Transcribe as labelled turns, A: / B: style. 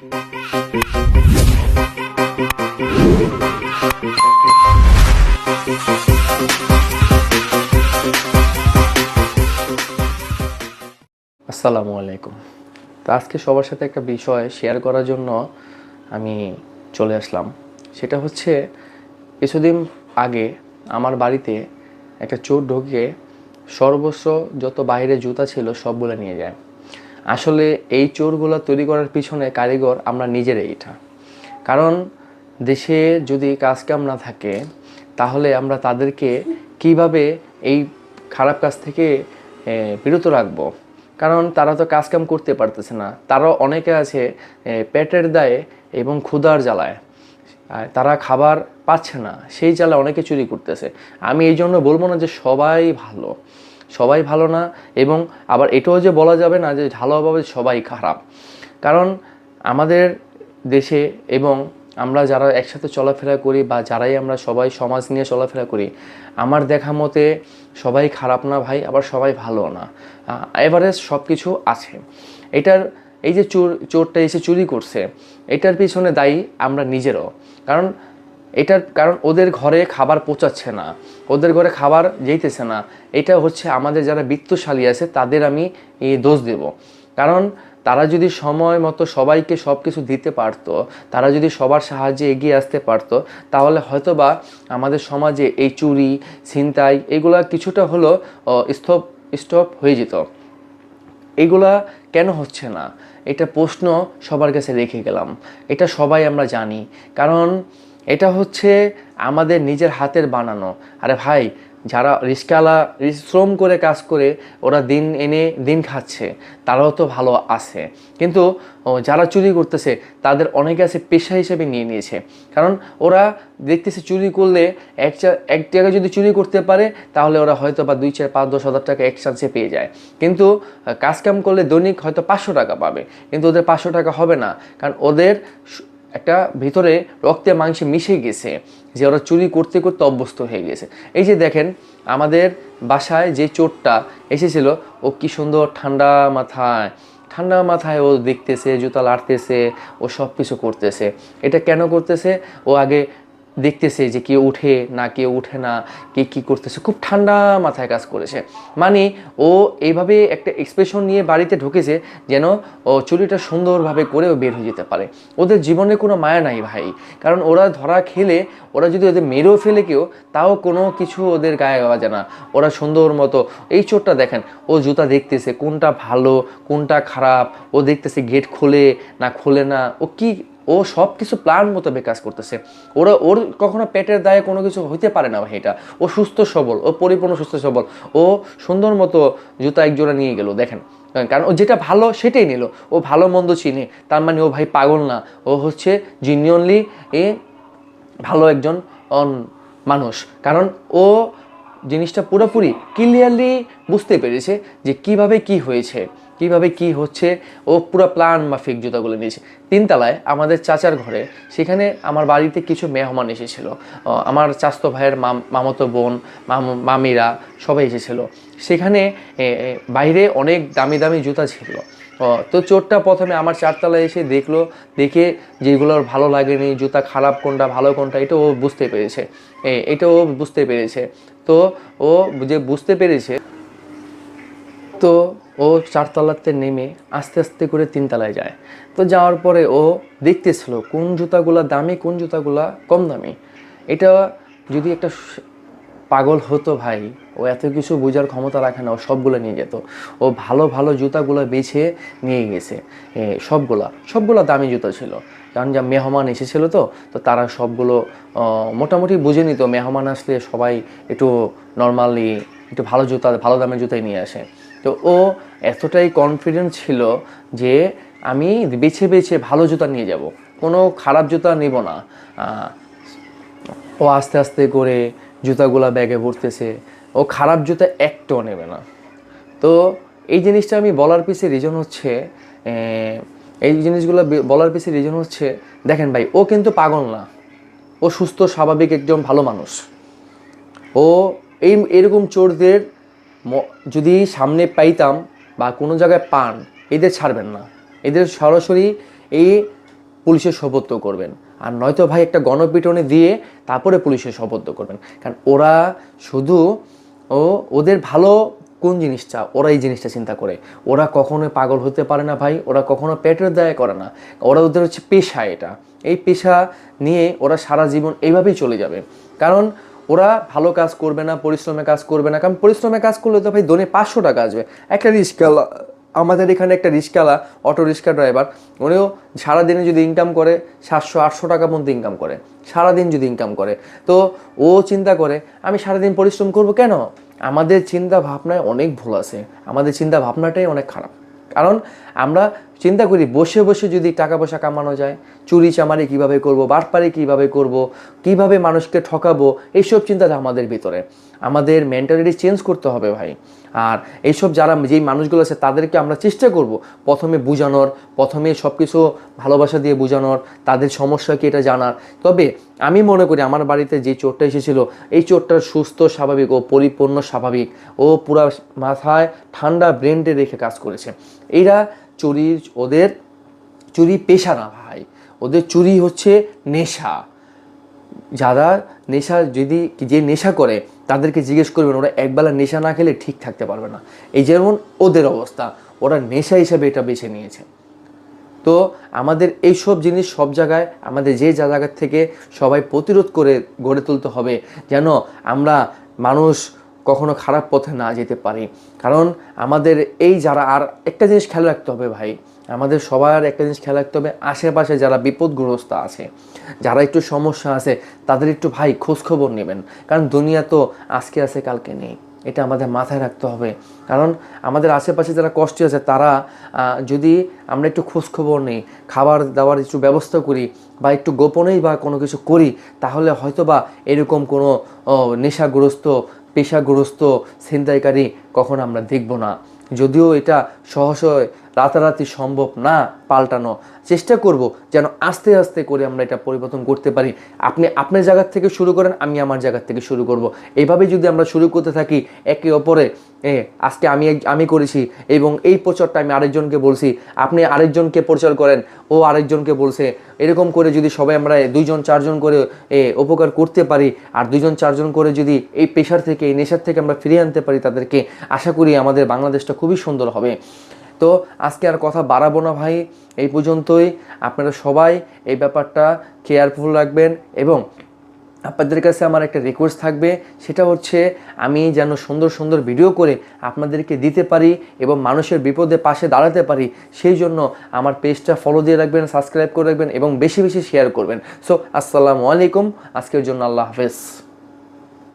A: আসসালামু আলাইকুম। তো আজকে সবার সাথে একটা বিষয় শেয়ার করার জন্য আমি চলে আসলাম। সেটা হচ্ছে, কিছুদিন আগে আমার বাড়িতে একটা চোর ঢুকে সর্বস্ব যত বাইরে জুতা ছিল সবগুলো নিয়ে যায়। আসলে এই চোরগুলো তৈরি করার পিছনে কারিগর আমরা নিজেরাই এটা। কারণ দেশে যদি কাজ কাম না থাকে, তাহলে আমরা তাদেরকে কীভাবে এই খারাপ কাজ থেকে বিরত রাখব? কারণ তারা তো কাজ কাম করতে পারতেছে না। তারাও অনেকে আছে পেটের দায়ে এবং ক্ষুধার জ্বালায়। তারা খাবার পাচ্ছে না, সেই জ্বালা অনেকে চুরি করতেছে। আমি এই জন্য বলব না যে সবাই ভালো। সবাই ভালো না এবং আবার এটাও যে বলা যাবে না যে ভালোভাবে সবাই খারাপ। কারণ আমাদের দেশে এবং আমরা যারা একসাথে চলাফেরা করি বা যারাই আমরা সবাই সমাজ নিয়ে চলাফেরা করি, আমার দেখা মতে সবাই খারাপ না ভাই, আবার সবাই ভালো না। এভারেস্ট সব কিছু আছে। এটার এই যে চোর, চোরটা এসে চুরি করছে, এটার পিছনে দায়ী আমরা নিজেরও। কারণ এটার কারণ ওদের ঘরে খাবার পৌঁছাচ্ছে না, ওদের ঘরে খাবার যেতেছে না, এটা হচ্ছে আমাদের যারা বৃত্তশালী আছে তাদের আমি দোষ দেব। কারণ তারা যদি সময় মতো সবাইকে সব কিছু দিতে পারতো, তারা যদি সবার সাহায্যে এগিয়ে আসতে পারতো, তাহলে হয়তোবা আমাদের সমাজে এই চুরি, ছিনতাই এগুলা কিছুটা হলো স্তব স্টপ হয়ে যেত। এগুলা কেন হচ্ছে না? এটা প্রশ্ন সবার কাছে রেখে গেলাম। এটা সবাই আমরা জানি। কারণ এটা হচ্ছে আমাদের নিজের হাতের বানানো। আরে ভাই যারা রিস্কালা শ্রম করে কাজ করে ওরা দিন এনে দিন খাচ্ছে তারাও তো ভালো আছে। কিন্তু যারা চুরি করতেছে তাদের অনেকে আছে পেশা হিসেবে নিয়ে নিয়েছে। কারণ ওরা দেখতেছে চুরি করলে এক এক জায়গায় যদি চুরি করতে পারে তাহলে ওরা হয়তো বা দুই চার পাঁচ দশ হাজার টাকা এক চান্সে পেয়ে যায়। কিন্তু আহ, কাজ কাম করলে দৈনিক হয়তো পাঁচশো টাকা পাবে। কিন্তু ওদের পাঁচশো টাকা হবে না। কারণ ওদের একটা ভিতরে রক্তে মাংসে মিশে গেছে, যে ওরা চুরি করতে করতে অভ্যস্ত হয়ে গেছে। এই যে দেখেন, আমাদের বাসায় যে চোরটা এসেছিল, ও কি সুন্দর ঠান্ডা মাথায় ঠান্ডা মাথায় ও দেখতেছে, জুতা লাড়তেছে, ও সব কিছু করতেছে। এটা কেন করতেছে? ও আগে দেখতেছে যে কেউ উঠে না, কেউ উঠে না, কে কী করতেছে, খুব ঠান্ডা মাথায় কাজ করেছে। মানে ও এইভাবে একটা এক্সপ্রেশন নিয়ে বাড়িতে ঢুকেছে যেন ও চুরিটা সুন্দরভাবে করে ও বের হয়ে যেতে পারে। ওদের জীবনে কোনো মায়া নাই ভাই। কারণ ওরা ধরা খেলে, ওরা যদি ওদের মেরেও ফেলে কেউ, তাও কোনো কিছু ওদের গায়ে বাজে না। ওরা সুন্দর মতো, এই চোরটা দেখেন, ও জুতা দেখতেছে কোনটা ভালো, কোনটা খারাপ, ও দেখতেছে গেট খোলে না খোলে না, ও কি ও সব কিছু প্ল্যান মোতাবেক কাজ করতেছে। ওরা, ওর কখনো পেটের দায়ে কোনো কিছু হইতে পারে না এটা। ও সুস্থ সবল, ও পরিপূর্ণ সুস্থ সবল। ও সুন্দর মতো জুতা এক জোড়া নিয়ে গেল, দেখেন। কারণ ও যেটা ভালো সেটাই নিল। ও ভালো মন্দ চিনে, তার মানে ও ভাই পাগল না। ও হচ্ছে জিনিয়নলি এ ভালো একজন মানুষ। কারণ ও জিনিসটা পুরোপুরি ক্লিয়ারলি বুঝতে পেরেছে যে কীভাবে কি হয়েছে। কীভাবে কি হচ্ছে? ও পুরো প্ল্যান মাফিক জুতাগুলো নিয়েছে। তিনতলায় আমাদের চাচার ঘরে সেখানে আমার বাড়িতে কিছু মেহমান এসেছিল। আমার চাস্তো ভাইয়ের মাম- মামাতো বোন, মাম- মামিরা সবাই এসেছিল। সেখানে বাইরে অনেক দামি দামি জুতা ছিল। তো চোরটা প্রথমে আমার চারতলায় এসে দেখল, দেখে যেগুলো ওর ভালো লাগেনি, জুতা খারাপ কোনটা, ভালো কোনটা, এটা ও বুঝতে পেরেছে। এটা ও বুঝতে পেরেছে। তো ও যে বুঝতে পেরেছে, তো ও চারতলাতে নেমে আস্তে আস্তে করে তিনতলায় যায়। তো যাওয়ার পরে ও দেখতেছিল, কোন জুতাগুলা দামি, কোন জুতাগুলা কম দামি। এটা যদি একটা পাগল হতো ভাই, ও এত কিছু বোঝার ক্ষমতা রাখে না, ও সবগুলো নিয়ে যেত। ও ভালো ভালো জুতাগুলো বেছে নিয়ে গেছে। সবগুলা সবগুলা দামি জুতা ছিল। কারণ যা মেহমান এসেছিল তো তো তারা সবগুলো মোটামুটি বুঝে নিত। মেহমান আসলে সবাই একটু নর্মালি একটু ভালো জুতা, ভালো দামের জুতাই নিয়ে আসে। তো ও এতটাই কনফিডেন্ট ছিল যে আমি বেছে বেছে ভালো জুতা নিয়ে যাব। কোনো খারাপ জুতা নেব না। ও আস্তে আস্তে করে জুতাগুলা ব্যাগে ভরতেছে। ও খারাপ জুতা একটাও নেবে না। তো এই জিনিসটা আমি বলার পিছে রিজন হচ্ছে এই জিনিসগুলো বলার পিছে রিজন হচ্ছে, দেখেন ভাই, ও কিন্তু পাগল না। ও সুস্থ, স্বাভাবিক একজন ভালো মানুষ। ও এই, এরকম চোরদের যদি সামনে পাইতাম বা কোনো জায়গায় পান, এদের ছাড়বেন না। এদের সরাসরি এই পুলিশের সপত্য করবেন। আর নয়তো ভাই একটা গণপিটনে দিয়ে তারপরে পুলিশের সপত্য করবেন। কারণ ওরা শুধু ও, ওদের ভালো কোন জিনিসটা ওরা এই জিনিসটা চিন্তা করে। ওরা কখনো পাগল হতে পারে না ভাই, ওরা কখনো পেটের দায় করে না। ওরা ওদের হচ্ছে পেশা এটা। এই পেশা নিয়ে ওরা সারা জীবন এইভাবেই চলে যাবে। কারণ ওরা ভালো কাজ করবে না, পরিশ্রমে কাজ করবে না। কারণ পরিশ্রমে কাজ করলে তো ভাই দোনে পাঁচশো টাকা আসবে। একটা রিস্কালা আমাদের এখানে একটা রিস্কালা অটো রিক্সা ড্রাইভার উনিও সারাদিনে যদি ইনকাম করে, সাতশো, আটশো টাকা পর্যন্ত ইনকাম করে। সারাদিন যদি ইনকাম করে। তো ও চিন্তা করে, আমি সারাদিন পরিশ্রম করব কেন? আমাদের চিন্তা ভাবনায় অনেক ভুল আছে। আমাদের চিন্তা ভাবনাটাই অনেক খারাপ। কারণ আমরা চিন্তা করি, বসে বসে যদি টাকা পয়সা কামানো যায়, চুরি চামারি কীভাবে করব, বাটপারি কীভাবে করব, কীভাবে মানুষকে ঠকাবো, এইসব চিন্তা আমাদের ভিতরে। আমাদের মেন্টালিটি চেঞ্জ করতে হবে ভাই। আর এইসব যারা যেই মানুষগুলো আছে, তাদেরকে আমরা চেষ্টা করব প্রথমে বোঝানোর, প্রথমে সব কিছু ভালোবাসা দিয়ে বোঝানোর, তাদের সমস্যা কি এটা জানার। তবে আমি মনে করি, আমার বাড়িতে যে চোরটা এসেছিল, এই চোরটার সুস্থ, স্বাভাবিক ও পরিপূর্ণ স্বাভাবিক। ও পুরা মাথায় ঠান্ডা ব্রেনটে রেখে কাজ করেছে। এরা চুরির, ওদের চুরি পেশা না ভাই। ওদের চুরি হচ্ছে নেশা। যারা নেশা যদি, যে নেশা করে, তাদেরকে জিজ্ঞেস করবেন, ওরা একবেলা নেশা না খেলে ঠিক থাকতে পারবে না। এই যেমন ওদের অবস্থা, ওরা নেশা হিসাবে এটা বেছে নিয়েছে। তো আমাদের এই সব জিনিস সব জায়গায়, আমাদের যে যা জায়গার থেকে সবাই প্রতিরোধ করে গড়ে তুলতে হবে। যেন আমরা মানুষ কখনো খারাপ পথে না যেতে পারি। কারণ আমাদের এই যারা, আর একটা জিনিস খেয়াল রাখতে হবে ভাই, আমাদের সবার একটা জিনিস খেয়াল রাখতে হবে, আশেপাশে যারা বিপদগ্রস্ত আছে, যারা একটু সমস্যা আছে, তাদের একটু ভাই খোঁজখবর নেবেন। কারণ দুনিয়া তো আজকে আছে, কালকে নেই। এটা আমাদের মাথায় রাখতে হবে। কারণ আমাদের আশেপাশে যারা কষ্টে আছে, তারা যদি আমরা একটু খোঁজখবর নেই, খাবার দাবার একটু ব্যবস্থা করি, বা একটু গোপনেই বা কোনো কিছু করি, তাহলে হয়তো বা এরকম কোনো নেশাগ্রস্ত পেশাগ্রস্ত ছিনতাইকারী কখন আমরা দেখব না? যদিও এটা সহসয় রাতারাতি সম্ভব না পাল্টানো। চেষ্টা করব যেন আস্তে আস্তে করে আমরা এটা পরিবর্তন করতে পারি। আপনি আপনার জায়গার থেকে শুরু করেন, আমি আমার জায়গার থেকে শুরু করব। এইভাবে যদি আমরা শুরু করতে থাকি, একে অপরে, এ, আজকে আমি আমি করেছি এবং এই প্রচারটা আমি আরেকজনকে বলছি, আপনি আরেকজনকে প্রচার করেন, ও আরেকজনকে বলছে। এরকম করে যদি সবাই আমরা দুইজন, চারজন করে, এ, উপকার করতে পারি আর দুইজন, চারজন করে যদি এই পেশার থেকে, এই নেশার থেকে আমরা ফিরিয়ে আনতে পারি তাদেরকে, আশা করি আমাদের বাংলাদেশটা খুবই সুন্দর হবে। তো আজকে আর কথা বাড়াবো না ভাই। এই পর্যন্তই। আপনারা সবাই এই ব্যাপারটা কেয়ারফুল রাখবেন এবং আপনাদের কাছে আমার একটা রিকোয়েস্ট থাকবে। সেটা হচ্ছে, আমি যেন সুন্দর সুন্দর ভিডিও করে আপনাদেরকে দিতে পারি এবং মানুষের বিপদে পাশে দাঁড়াতে পারি, সেই জন্য আমার পেজটা ফলো দিয়ে রাখবেন সাবস্ক্রাইব করে রাখবেন এবং বেশি বেশি শেয়ার করবেন। সো আসসালামু আলাইকুম। আজকের জন্য আল্লাহ হাফেজ।